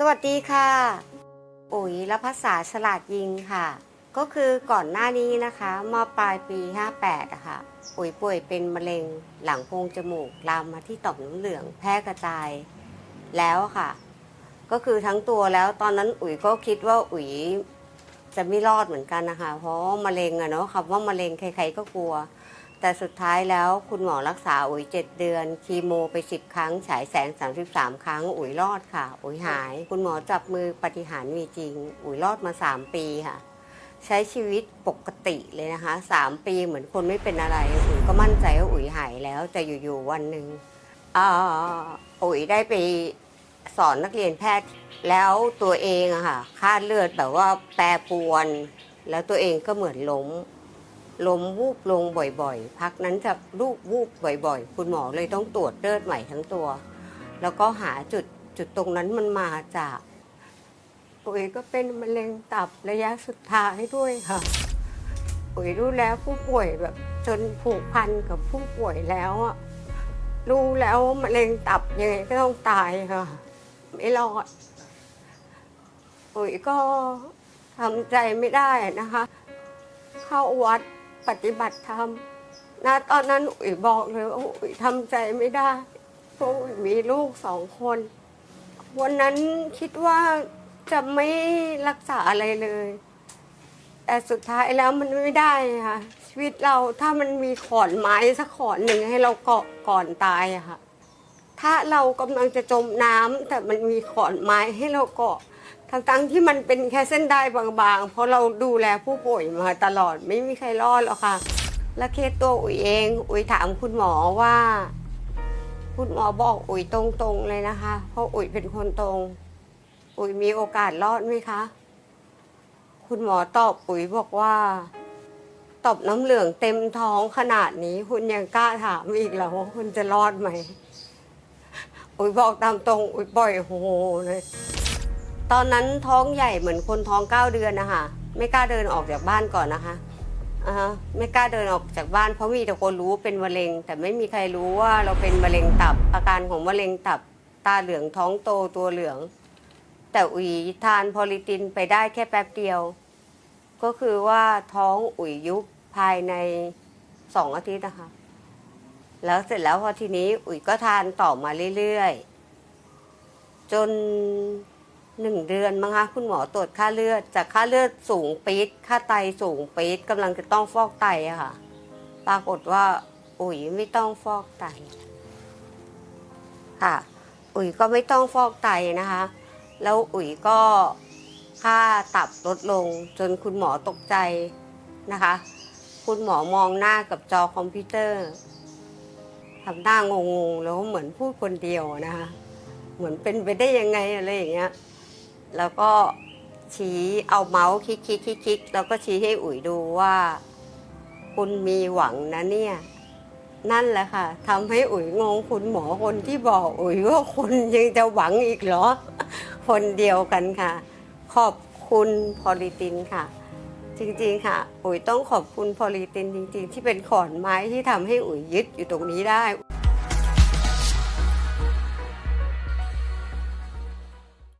สวัสดีค่ะ อุ๋ยและภาษาฉลาดยิงค่ะ ก็คือก่อนหน้านี้นะคะมอปลายปี 58อะค่ะ อุ๋ยป่วยเป็นมะเร็งหลังโพรงจมูกลามมาที่ต่อมน้ำเหลืองแพร่กระจาย แล้วค่ะ ก็คือทั้งตัวแล้วตอนนั้นอุ๋ยก็คิดว่าอุ๋ยจะไม่รอดเหมือนกันนะคะ เพราะมะเร็งอะเนาะคำว่ามะเร็งใครๆก็กลัว แต่สุดท้ายแล้วคุณหมอรักษาอุ๋ยเจ็ดเดือน คีโมไปสิบครั้ง ฉายแสง 33 ครั้ง อุ๋ยรอดค่ะ อุ๋ยหาย คุณหมอจับมือปฏิหารมีจริง อุ๋ยรอดมา 3 ปีค่ะ ใช้ชีวิตปกติเลยนะคะ 3 ปีเหมือนคนไม่เป็นอะไร อุ๋ยก็มั่นใจว่าอุ๋ยหายแล้วแต่อยู่ๆวันหนึ่งอ่าอุ๋ยได้ไปสอนนักเรียนแพทย์ แล้วตัวเองอะค่ะค่าเลือดแบบว่าแปรปรวน แล้วตัวเองก็เหมือนล้ม ล้มวูบลงบ่อยๆ พักนั้นจะลูกวูบบ่อยๆ คุณหมอเลยต้องตรวจเลือดใหม่ทั้งตัว แล้วก็หาจุดจุดตรงนั้นมันมาจาก ปุ๋ยก็เป็นมะเร็งตับระยะสุดท้ายด้วยค่ะปุ๋ยรู้แล้วผู้ป่วยแบบจนผูกพันกับผู้ป่วยแล้วอะรู้แล้วมะเร็งตับยังไงก็ต้องตายค่ะ ไม่รอดปุ๋ยก็ทำใจไม่ได้นะคะ เข้าวัด ปฏิบัติธรรมนะตอนนั้นอุ๋ยบอกเลยว่าอุ๋ยทำใจไม่ได้เพราะอุ๋ยมีลูกสองคน วันนั้นคิดว่าจะไม่รักษาอะไรเลย แต่สุดท้ายแล้วมันไม่ได้ค่ะชีวิตเราถ้ามันมีขอนไม้สักขอนหนึ่งให้เราเกาะก่อนตายอะค่ะถ้าเรากำลังจะจมน้ำแต่มันมีขอนไม้ให้เราเกาะ ทั้งๆที่มันเป็นแค่เส้นได้บางๆ เพราะเราดูแลผู้ป่วยมาตลอดไม่มีใครรอดหรอกค่ะ และเคสตัวอุ๋ยเอง อุ๋ยถามคุณหมอว่า คุณหมอบอกอุ๋ยตรงๆเลยนะคะ เพราะอุ๋ยเป็นคนตรง อุ๋ยมีโอกาสรอดไหมคะ คุณหมอตอบอุ๋ยบอกว่าตอบน้ำเหลืองเต็มท้องขนาดนี้ คุณยังกล้าถามอีกเหรอว่าคุณจะรอดไหมอุ๋ยบอกตามตรงอุ๋ยปล่อยโฮเลย ตอนนั้นท้องใหญ่เหมือนคนท้องเก้าเดือนนะคะไม่กล้าเดินออกจากบ้านก่อนนะคะอ่าฮะไม่กล้าเดินออกจากบ้านเพราะมีแต่คนรู้ว่าเป็นมะเร็ง แต่ไม่มีใครรู้ว่าเราเป็นมะเร็งตับ อาการของมะเร็งตับ ตาเหลืองท้องโตตัวเหลือง แต่อุ๋ยทานพอลิตินไปได้แค่แป๊บเดียว ก็คือว่าท้องอุ๋ยยุบภายในสองอาทิตย์นะคะ แล้วเสร็จแล้วพอทีนี้อุ๋ยก็ทานต่อมาเรื่อยๆ จน หนึ่งเดือนมั้งคะคุณหมอตรวจค่าเลือด จากค่าเลือดสูงปี๊ดค่าไตสูงปี๊ดกำลังจะต้องฟอกไตอะค่ะ ปรากฏว่า อุ๋ยไม่ต้องฟอกไต ค่ะ อุ๋ยก็ไม่ต้องฟอกไตนะคะ แล้วอุ๋ยก็ค่าตับลดลงจนคุณหมอตกใจนะคะ คุณหมอมองหน้ากับจอคอมพิวเตอร์ทำหน้างงๆแล้วเหมือนพูดคนเดียวนะคะเหมือนเป็นไปได้ยังไงอะไรอย่างเงี้ย แล้วก็ชี้เอาเมาส์คลิกคลิกคลิกคลิกแล้วก็ชี้ให้อุ๋ยดูว่า คุณมีหวังนะเนี่ย นั่นแหละค่ะทำให้อุ๋ยงงคุณหมอคนที่บอกอุ๋ยว่าคุณยังจะหวังอีกเหรอ คนเดียวกันค่ะ ขอบคุณพอลิตินค่ะ จริงๆค่ะ อุ๋ยต้องขอบคุณพอลิตินจริง ๆ ที่เป็นขอนไม้ที่ทำให้อุ๋ยยึดอยู่ตรงนี้ได้